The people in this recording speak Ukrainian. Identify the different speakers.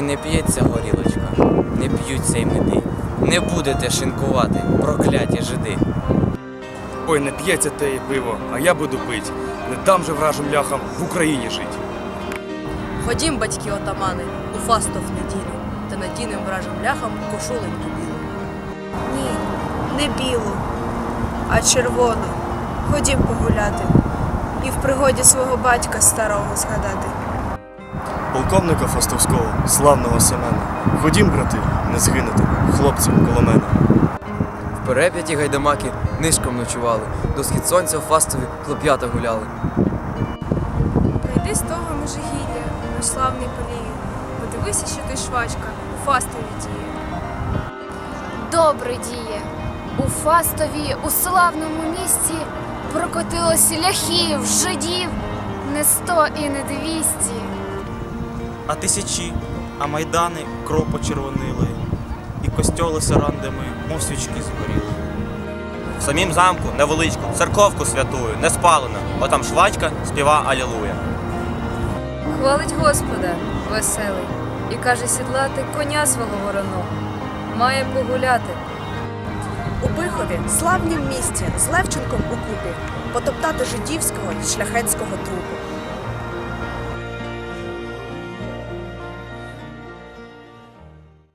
Speaker 1: не п'ється горілочка, не п'ються й меди. Не будете шинкувати, прокляті жиди.
Speaker 2: Ой, не п'ється те пиво, а я буду пить. Не дам же вражим ляхам в Україні жить.
Speaker 3: Ходім, батьки отамани, у фастов неділю, та надінем вражим ляхам кошуленьку білу.
Speaker 4: Ні, не білу, а червону. Ходім погуляти і в пригоді свого батька старого згадати.
Speaker 5: Полковника Фастовського, славного Семена. Ходім, брати, не згинете, хлопців коло мене.
Speaker 1: В переп'яті гайдамаки нишком ночували, до схід сонця в фастові хлоп'ята гуляли.
Speaker 4: Прийди з того межигір'я, наш славний полію. Подивися, що той швачка у фастові діє.
Speaker 6: добре діє. У Фастові, у славному місті, прокотилось ляхів, жидів, не сто і не двісті.
Speaker 7: А тисячі, а майдани кров почервонили, і костьоли сарандами, мов свічки згоріли.
Speaker 8: В самім замку невеличку церковку святую, не спалена, бо там швачка співа Алілуя.
Speaker 9: Хвалить Господа веселий і каже сідлати коня свого вороного. Має погуляти.
Speaker 4: У Бихові, славнім місті, з Левченком у купі, потоптати жидівського й шляхетського трупу.